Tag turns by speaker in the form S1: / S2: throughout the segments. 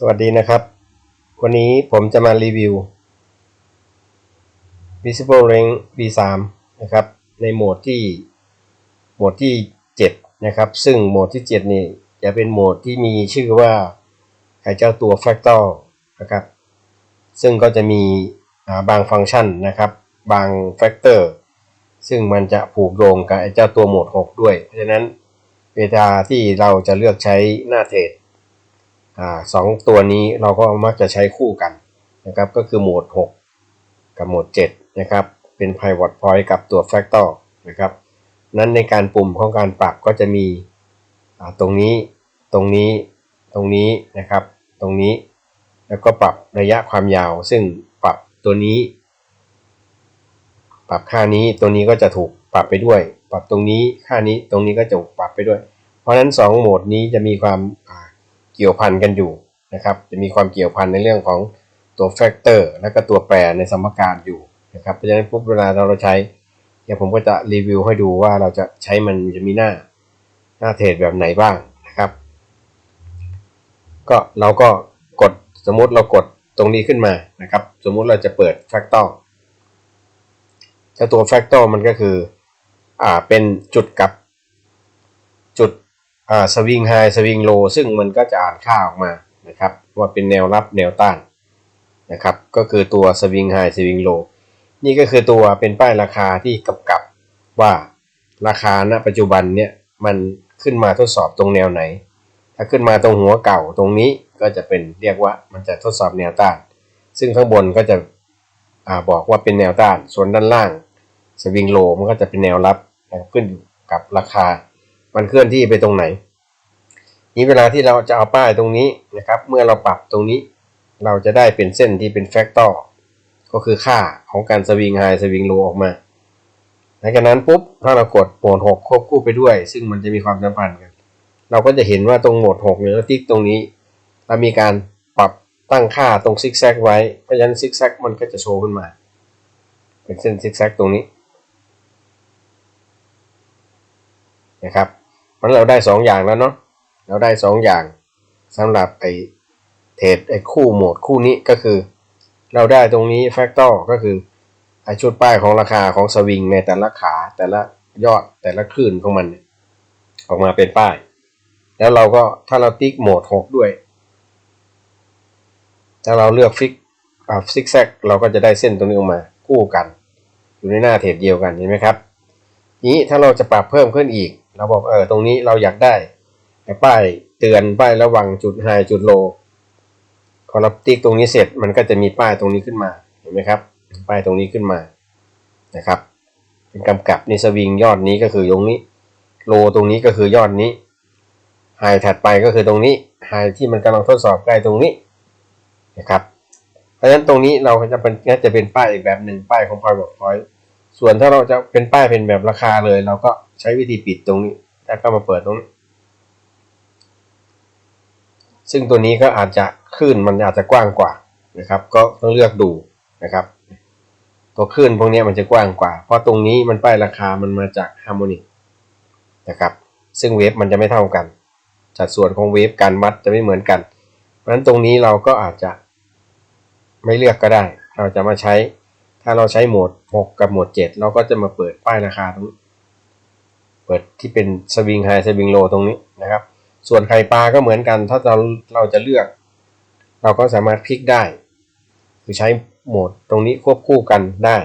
S1: สวัสดีนะครับ วันนี้ผมจะมารีวิว Visible Range V3 นะครับ ในโหมดที่โหมดที่ 7 นะครับ ซึ่งโหมดที่ 7 นี่จะเป็นโหมดที่มีชื่อว่าไอเจ้าตัว Fractal นะครับ ซึ่งก็จะมีบางฟังก์ชันนะครับ บางแฟกเตอร์ซึ่งมันจะผูกโยงกับไอ้เจ้าตัวโหมด 6 ด้วย เพราะฉะนั้นเวลาที่เราจะเลือกใช้หน้าเทรด สองตัวนี้เราก็มักจะใช้คู่กันนะครับก็คือโหมด 6 กับโหมด 7 นะครับ เป็น pivot point กับตัว fractal นะครับ นั้นในการปุ่มของการปรับก็จะมีตรงนี้ตรงนี้ตรงนี้นะครับ ตรงนี้แล้วก็ปรับระยะความยาว ซึ่งปรับตัวนี้ ปรับค่านี้ตัวนี้ก็จะถูกปรับไปด้วย ปรับตรงนี้ค่านี้ตรงนี้ก็จะถูกปรับไปด้วย เพราะฉะนั้น 2 โหมดนี้จะมีความา เกี่ยวพันกันอยู่นะครับจะมีความเกี่ยวพันในเรื่องของตัวแฟกเตอร์และก็ตัวแปรในสมการอยู่นะครับเพราะฉะนั้นปุ๊บเวลาเราใช้เดี๋ยวผมก็จะรีวิวให้ดูว่าเราจะใช้มันจะมีหน้าหน้าเทรดแบบไหนบ้างนะครับ ก็เราก็กดสมมุติเรากดตรงนี้ขึ้นมานะครับ สมมุติเราจะเปิดแฟกเตอร์ถ้าตัวแฟกเตอร์มันก็คืออ่าเป็นจุดกับจุด สวิงไฮสวิงโลซึ่งมันก็จะอ่านค่าออกมานะครับว่าเป็นแนวรับแนวต้านนะครับก็คือตัวสวิงไฮสวิงโลนี่ก็คือตัวเป็นป้ายราคาที่กำกับว่าราคาณปัจจุบันเนี่ยมันขึ้นมาทดสอบตรงแนวไหน ถ้าขึ้นมาตรงหัวเก่าตรงนี้ก็จะเป็นเรียกว่ามันจะทดสอบแนวต้าน ซึ่งข้างบนก็จะอ่าบอกว่าเป็นแนวต้าน ส่วนด้านล่างสวิงโลมันก็จะเป็นแนวรับขึ้นอยู่กับราคา มันเคลื่อนที่ไปตรงไหน นี้เวลาที่เราจะเอาป้ายตรงนี้นะครับ เมื่อเราปรับตรงนี้ เราจะได้เป็นเส้นที่เป็นแฟกตอร์ก็คือค่าของการสวิงไฮสวิงโลออกมาหลังจากนั้นปุ๊บถ้าเรากดโหมด6ควบคู่ไปด้วย ซึ่งมันจะมีความสัมพันธ์กัน เราก็จะเห็นว่าตรงโหมด6เนี่ยเราติ๊กตรงนี้เรามีการปรับตั้งค่าตรงซิกแซกไว้เพราะฉะนั้นซิกแซกมันก็จะโชว์ขึ้นมา เป็นเส้นซิกแซกตรงนี้นะครับ เราะเราได้2องอย่างแล้วเนาะเราได้2องอย่างสำหรับไอเทรดไอคู่โหมดคู่นี้ก็คือ เราได้ตรงนี้แฟกตอร์ก็คือไอชุดป้ายของราคาของสวิงในแต่ละขาแต่ละยอดแต่ละคลื่นของมัน ออกมาเป็นป้าย แล้วเราก็ถ้าเราติ๊กโหมด 6 ด้วย ถ้าเราเลือกฟิกอ่าซิกแซกเราก็จะได้เส้นตรงนี้ออกมาคู่กัน อยู่ในหน้าเทรดเดียวกันเห็นไหมครับนี้ถ้าเราจะปรับเพิ่มขึ้นอีก เราบอกเออตรงนี้เราอยากได้ป้ายเตือนป้ายระวังจุดไฮจุดโลพอเราติ๊กตรงนี้เสร็จมันก็จะมีป้ายตรงนี้ขึ้นมาเห็นไหมครับ ป้ายตรงนี้ขึ้นมานะครับ เป็นกำกับในสวิงยอดนี้ก็คือตรงนี้ โลตรงนี้ก็คือยอดนี้ไฮถัดไปก็คือตรงนี้ไฮที่มันกำลังทดสอบใกล้ตรงนี้นะครับ เพราะฉะนั้นตรงนี้เราจะเป็นน่าจะเป็นป้ายอีกแบบหนึ่งป้ายของ private point ส่วนถ้าเราจะเป็นป้ายเป็นแบบราคาเลย เราก็ใช้วิธีปิดตรงนี้แล้วก็มาเปิดตรงนี้ซึ่งตัวนี้ก็อาจจะคลื่นมันอาจจะกว้างกว่านะครับ ก็ต้องเลือกดูนะครับ ตัวคลื่นพวกนี้มันจะกว้างกว่า เพราะตรงนี้มันป้ายราคามันมาจากฮาร์โมนิกนะครับ ซึ่งเวฟมันจะไม่เท่ากัน สัดส่วนของเวฟการวัดจะไม่เหมือนกัน เพราะฉะนั้นตรงนี้เราก็อาจจะไม่เลือกก็ได้ เราจะมาใช้ ถ้าเราใช้โหมด 6 กับโหมด 7 เราก็จะมาเปิดป้ายราคาตรงนี้ เปิดที่เป็นสวิงไฮสวิงโลตรงนี้นะครับ ส่วนไข่ปลาก็เหมือนกัน ถ้าเราเราจะเลือก เราก็สามารถพลิกได้คือใช้โหมดตรงนี้ควบคู่กันได้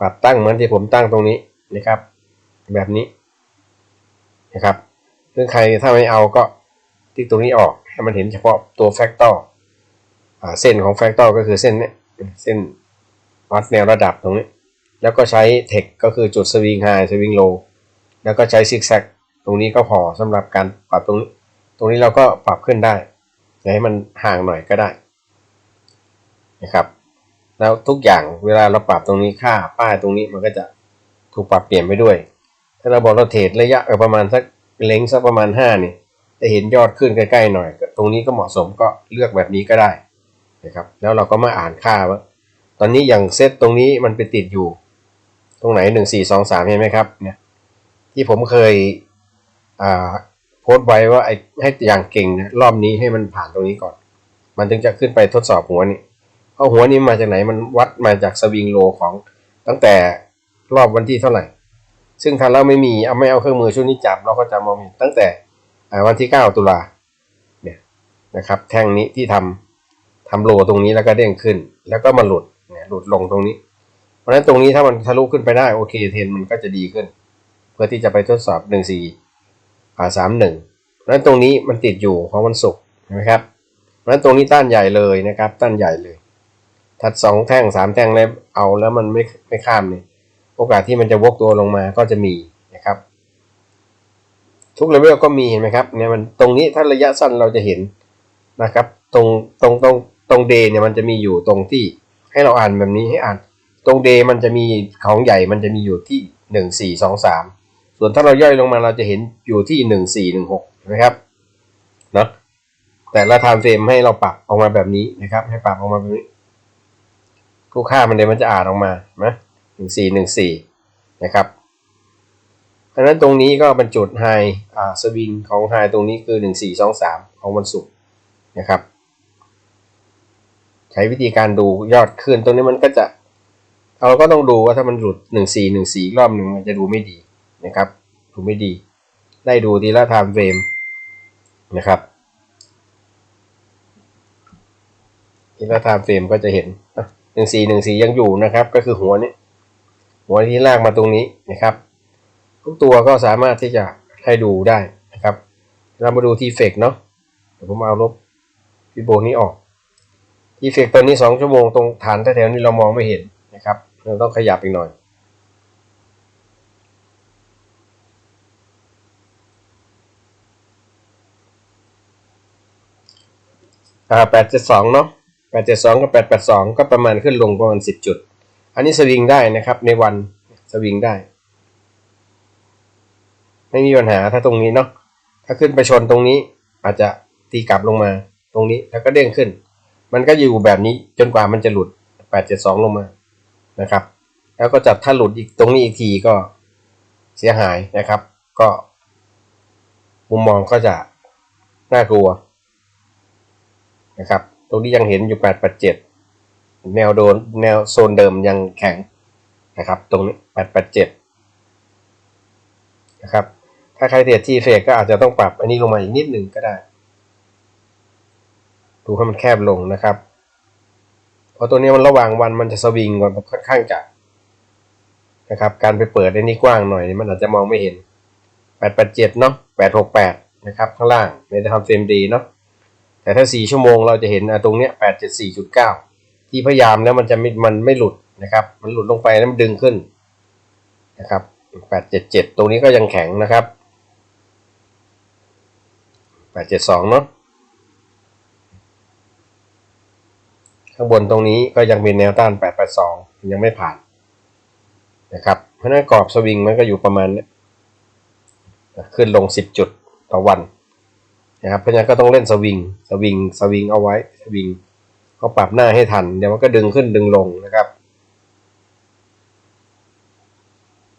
S1: ปรับตั้งเหมือนที่ผมตั้งตรงนี้นะครับ แบบนี้นะครับซึ่งใครถ้าไม่เอาก็ติ๊กตรงนี้ออกให้มันเห็นเฉพาะตัวแฟกตอร์เส้นของแฟกตอร์ก็คือเส้นนี้เส้น วัดแนวระดับตรงนี้ แล้วก็ใช้เทคก็คือจุดสวิงไฮสวิงโลแล้วก็ใช้ซิกแซกตรงนี้ก็พอสำหรับการปรับตรงนี้ ตรงนี้เราก็ปรับขึ้นได้ให้มันห่างหน่อยก็ได้นะครับ แล้วทุกอย่างเวลาเราปรับตรงนี้ค่าป้ายตรงนี้มันก็จะถูกปรับเปลี่ยนไปด้วย ถ้าเราบอกเราเทรดระยะประมาณสักเล็งสักประมาณ5นี่จะเห็นยอดขึ้นใกล้ๆหน่อย ตรงนี้ก็เหมาะสมก็เลือกแบบนี้ก็ได้นะครับ แล้วเราก็มาอ่านค่าว่า ตอนนี้อย่างเซตตรงนี้มันไปติดอยู่ ตรงไหนหนึ่งสี่สองสามเห็นไหมครับเนี่ยที่ผมเคยอ่าโพสต์ไว้ว่าไอ้ให้อย่างเก่งนะรอบนี้ให้มันผ่านตรงนี้ก่อน มันถึงจะขึ้นไปทดสอบหัวนี่เพราะหัวนี้มาจากไหนมันวัดมาจากสวิงโลของตั้งแต่รอบวันที่เท่าไหร่ ซึ่งถ้าเราไม่มีเอาไม่เอาเครื่องมือชุดนี้จับเราก็จะมองเห็นตั้งแต่วันที่ 9 ตุลาเนี่ยนะครับแท่งนี้ที่ทำทำโลตรงนี้แล้วก็เด้งขึ้น แล้วก็มาหลุด หลุดลงตรงนี้ เพราะฉะนั้นตรงนี้ถ้ามันทะลุขึ้นไปได้โอเคเทนมันก็จะดีขึ้น เพื่อที่จะไปทดสอบ1 4อ่า3 1เพราะฉะนั้นตรงนี้มันติดอยู่ของวันศุกร์นะครับ เพราะฉะนั้นตรงนี้ต้านใหญ่เลยนะครับ ต้านใหญ่เลย ถัดสองแท่งสามแท่งแล้วเอาแล้วมันไม่ไม่ข้ามเนี่ยโอกาสที่มันจะวกตัวลงมาก็จะมีนะครับ ทุกเลเวลก็มีเห็นไหมครับเนี่ยมันตรงนี้ถ้าระยะสั้นเราจะเห็นนะครับ ตรงตรงตรงตรงเดเนี่ยมันจะมีอยู่ตรงที่ ให้เราอ่านแบบนี้ให้อ่าน ตรงเดมันจะมีของใหญ่มันจะมีอยู่ที่หนึ่งสี่สองสามส่วนถ้าเราย่อยลงมาเราจะเห็นอยู่ที่หนึ่งสี่หนึ่งหกเห็นไหมครับเนาะแต่ละไทม์เฟรมให้เราปรับออกมาแบบนี้นะครับ ให้ปรับออกมาแบบนี้ทุกค่ามันเดี๋ยวมันจะอ่านออกมาไหมหนึ่งสี่หนึ่งสี่นะครับเพราะฉะนั้นตรงนี้ก็เป็นจุดไฮอ่าสวิงของไฮตรงนี้คือหนึ่งสี่สองสามของวันศุกร์นะครับ ใช้วิธีการดูยอดขึ้นตรงนี้มันก็จะ เราก็ต้องดูว่าถ้ามันหลุดหนึ่งสี่หนึ่งสี่รอบหนึ่งมันจะดูไม่ดีนะครับ ดูไม่ดี ได้ดูทีละไทม์เฟรมนะครับทีละไทม์เฟรมก็จะเห็นหนึ่งสี่หนึ่งสี่ยังอยู่นะครับ ก็คือหัวนี้ หัวที่ลากมาตรงนี้นะครับ ทุกตัวก็สามารถที่จะให้ดูได้นะครับ เรามาดูทีเฟกเนาะเดี๋ยวผมเอาลบฟิโบนี้ออก ทีเฟกตัวนี้สองชั่วโมงตรงฐานแถวๆนี้เรามองไม่เห็นนะครับ เราต้องขยับอีกหน่อย อ่าแปดเจ็ดสองเนาะแปดเจ็ดสองกับแปดแปดสองก็ประมาณขึ้นลงประมาณสิบจุด อันนี้สวิงได้นะครับในวันสวิงได้ ไม่มีปัญหาถ้าตรงนี้เนาะถ้าขึ้นไปชนตรงนี้อาจจะตีกลับลงมาตรงนี้แล้วก็เด้งขึ้น มันก็อยู่แบบนี้จนกว่ามันจะหลุดแปดเจ็ดสองลงมานะครับ แล้วก็จับถ้าหลุดอีกตรงนี้อีกทีก็เสียหายนะครับ ก็มุมมองก็จะน่ากลัวนะครับ ตรงนี้ยังเห็นอยู่แปดแปดเจ็ดแนวโดนแนวโซนเดิมยังแข็งนะครับ ตรงนี้แปดแปดเจ็ดนะครับ ถ้าใครเทรดที่เฟกก็อาจจะต้องปรับอันนี้ลงมาอีกนิดหนึ่งก็ได้ ดูให้มันแคบลงนะครับเพราะตัวนี้มันระหว่างวันมันจะสวิงก่อนค่อนข้างจะนะครับ การไปเปิดในนี้กว้างหน่อยมันอาจจะมองไม่เห็นแปดแปดเจ็ดเนาะแปดหกแปดนะครับข้างล่างในทำเฟรมดีเนาะแต่ถ้า 4 ชั่วโมงเราจะเห็นตรงเนี้ย874.9 ที่พยายามแล้วมันจะไม่มันไม่หลุดนะครับ มันหลุดลงไปแล้วมันดึงขึ้นนะครับ 877 ตรงนี้ก็ยังแข็งนะครับ 872 เนาะ ข้างบนตรงนี้ก็ยังเป็นแนวต้าน 882 ยังไม่ผ่านนะครับเพราะนั้นกรอบสวิงมันก็อยู่ประมาณนี้ขึ้นลง 10 จุดต่อวันนะครับเพราะฉะนั้นก็ต้องเล่นสวิงสวิงสวิงเอาไว้สวิงก็ปรับหน้าให้ทัน เดี๋ยวมันก็ดึงขึ้นดึงลงนะครับ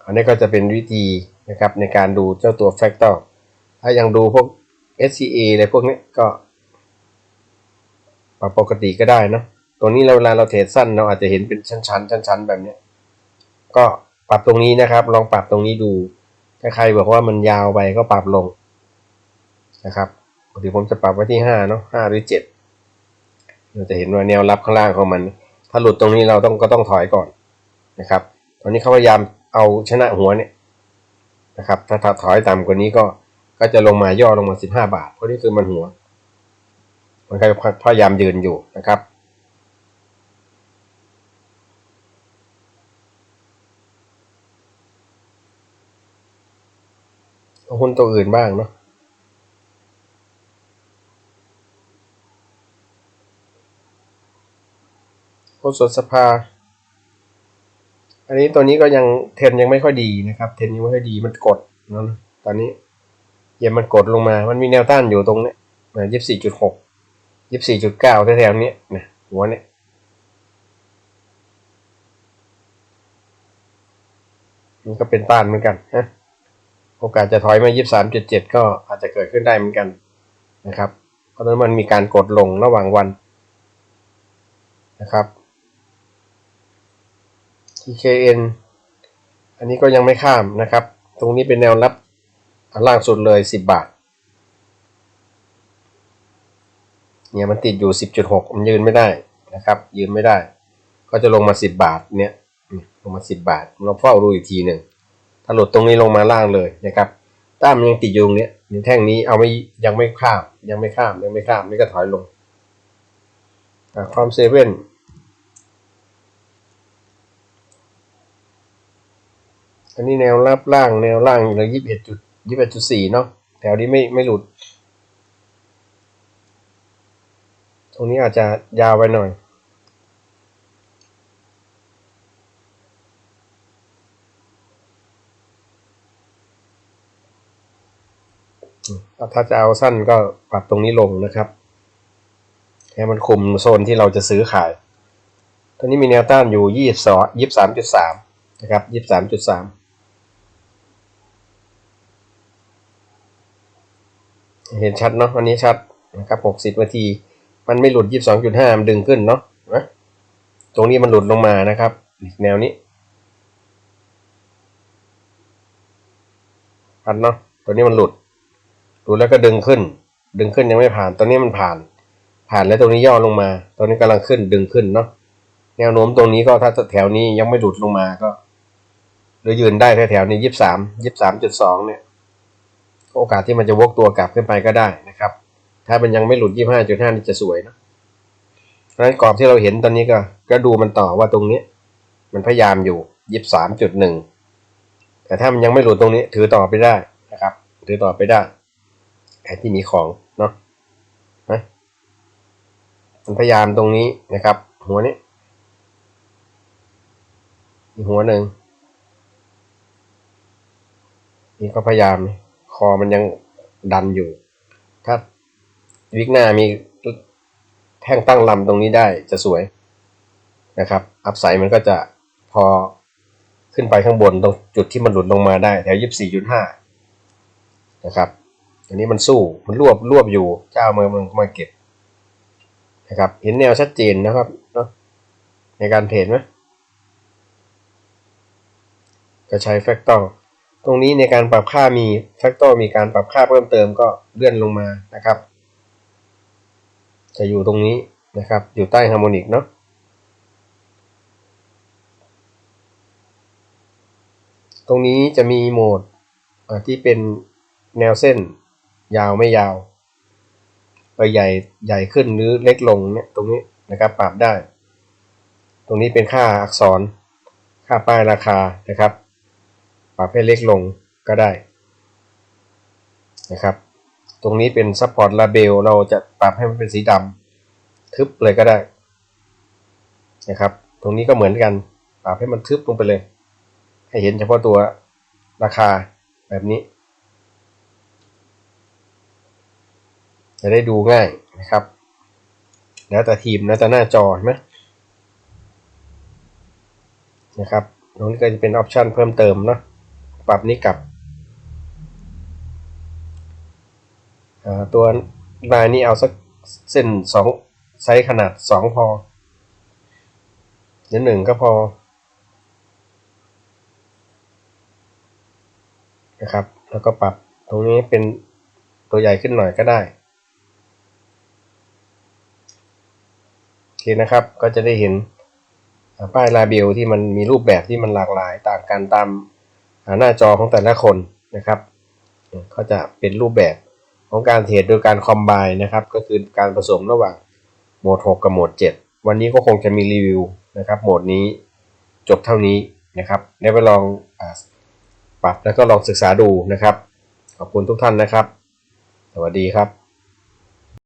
S1: อันนี้ก็จะเป็นวิธีนะครับในการดูเจ้าตัวแฟกเตอร์ถ้ายังดูพวก SCA อะไรพวกนี้ก็ปรับปกติก็ได้นะ ตัวนี้เราเวลาเราเทรดสั้นเราอาจจะเห็นเป็นชั้นๆชั้นๆแบบนี้ก็ปรับตรงนี้นะครับ ลองปรับตรงนี้ดูถ้าใครบอกว่ามันยาวไปก็ปรับลงนะครับปกติผมจะปรับไว้ที่ห้าเนาะห้าหรือเจ็ดเราจะเห็นว่าแนวรับข้างล่างของมัน ถ้าหลุดตรงนี้เราต้องก็ต้องถอยก่อนนะครับ ตอนนี้เขาพยายามเอาชนะหัวเนี่ยนะครับ ถ้าถอยต่ำกว่านี้ก็ก็จะลงมาย่อลงมาสิบห้าบาท เพราะนี่คือมันหัว มันพยายามยืนอยู่นะครับ หุ้นตัวอื่นบ้างเนาะโคสดสภา อันนี้ตัวนี้ก็ยังเทนยังไม่ค่อยดีนะครับเทนยังไม่ค่อยดีมันกดนะตอนนี้เย็นมันกดลงมา มันมีแนวต้านอยู่ตรงเนี้ยยี่สิบสี่จุดหกยี่สิบสี่จุดเก้าแถวๆนี้นะหัวเนี่ยมันก็เป็นต้านเหมือนกันฮะ โอกาสจะถอยมายี่สามจุดเจ็ดก็อาจจะเกิดขึ้นได้เหมือนกันนะครับ เพราะฉะนั้นมันมีการกดลงระหว่างวันนะครับ TKN อันนี้ก็ยังไม่ข้ามนะครับ ตรงนี้เป็นแนวรับอันล่างสุดเลย 10 บาท เนี่ยมันติดอยู่ 10.6 มันยืนไม่ได้นะครับ ยืนไม่ได้ ก็จะลงมา 10 บาทเนี่ยลงมา 10 บาทเราเฝ้าดูอีกทีหนึ่ง หลุดตรงนี้ลงมาล่างเลยนะครับต้ามนยังติดอยู่ตรงเนี้ยแท่งนี้เอาไม่ยังไม่ข้าม ยังไม่ข้ามยังไม่ข้ามนี่ก็ถอยลงคอมเซเว่นอันนี้แนวรับล่างแนวล่างอยู่ยี่สิบเอ็ดจุดยี่สิบเอ็ดจุดสี่เนาะแถวนี้ไม่ไม่หลุด ตรงนี้อาจจะยาวไปหน่อย ถ้าจะเอาสั้นก็ปรับตรงนี้ลงนะครับ ให้มันคุมโซนที่เราจะซื้อขาย ตอนนี้มีแนวต้านอยู่ยี่สิบสองยี่สิบสามจุดสามนะครับยี่สิบสามจุดสามเห็นชัดเนาะอันนี้ชัดนะครับหกสิบนาที มันไม่หลุดยี่สิบสองจุดห้ามันดึงขึ้นเนาะนะตรงนี้มันหลุดลงมานะครับ แนวนี้ชัดเนาะตัวนี้มันหลุด ดแล้วก็ดึงขึ้น ดึงขึ้นยังไม่ผ่าน ตอนนี้มันผ่าน ผ่านแล้วตรงนี้ย่อลงมา ตอนนี้กำลังขึ้นดึงขึ้นเนาะ แนวโน้มตรงนี้ก็ถ้าแถวนี้ยังไม่หลุดลงมาก็หรือยืนได้แถวๆนี้ยี่สิบสามยี่สิบสามจุดสองเนี่ยโอกาสที่มันจะวกตัวกลับขึ้นไปก็ได้นะครับ ถ้ามันยังไม่หลุด25.5นี่จะสวยนะเพราะฉะนั้นกรอบที่เราเห็นตอนนี้ก็ก็ดูมันต่อว่าตรงนี้ มันพยายามอยู่23.1แต่ถ้ามันยังไม่หลุดตรงนี้ถือต่อไปได้นะครับ ถือต่อไปได้ ไอ้ที่มีของเนาะนะมันพยายามตรงนี้นะครับ หัวนี้อีกหัวหนึ่งนี่ก็พยายาม คอมันยังดันอยู่ ถ้าวิกหน้ามีแท่งตั้งลำตรงนี้ได้จะสวยนะครับ อัพไซมันก็จะพอขึ้นไปข้างบนตรงจุดที่มันหลุดลงมาได้แถวยี่สิบสี่จุดห้านะครับ อันนี้มันสู้มันรวบรวบอยู่เจ้ามือมันมาเก็บนะครับเห็นแนวชัดเจนนะครับเนาะในการเทรดไหมก็ใช้แฟกเตอร์ตรงนี้ในการปรับค่ามีแฟกเตอร์มีการปรับค่าเพิ่มเติมก็เลื่อนลงมานะครับ จะอยู่ตรงนี้นะครับอยู่ใต้ฮาร์โมนิกเนาะตรงนี้จะมีโหมดที่เป็นแนวเส้น ยาวไม่ยาวไปใหญ่ใหญ่ขึ้นหรือเล็กลงเนี่ยตรงนี้นะครับปรับได้ ตรงนี้เป็นค่าอักษร ค่าป้ายราคานะครับ ปรับให้เล็กลงก็ได้นะครับ ตรงนี้เป็น Support Label เราจะปรับให้มันเป็นสีดำทึบเลยก็ได้นะครับ ตรงนี้ก็เหมือนกัน ปรับให้มันทึบลงไปเลย ให้เห็นเฉพาะตัวราคาแบบนี้ จะได้ดูง่ายนะครับ แล้วแต่ทีมแล้วแต่หน้าจอเห็นไหมนะครับตรงนี้ก็จะเป็นออปชันเพิ่มเติมเนาะปรับนี้กับตัวลายนี้เอาสักเส้นสองไซส์ขนาดสองพอหรือหนึ่งก็พอนะครับ แล้วก็ปรับตรงนี้เป็นตัวใหญ่ขึ้นหน่อยก็ได้โอ เคนะครับ ก็จะได้เห็นป้ายลาเบลที่มันมีรูปแบบที่มันหลากหลายต่างกันตามหน้าจอของแต่ละคนนะครับก็จะเป็นรูปแบบของการเทรดโดยการคอมไบนะครับ ก็คือการผสมระหว่างโหมด 6 กับโหมด 7 วันนี้ก็คงจะมีรีวิวนะครับโหมดนี้จบเท่านี้นะครับได้ไปลองอปรับแล้วก็ลองศึกษาดูนะครับ ขอบคุณทุกท่านนะครับ สวัสดีครับ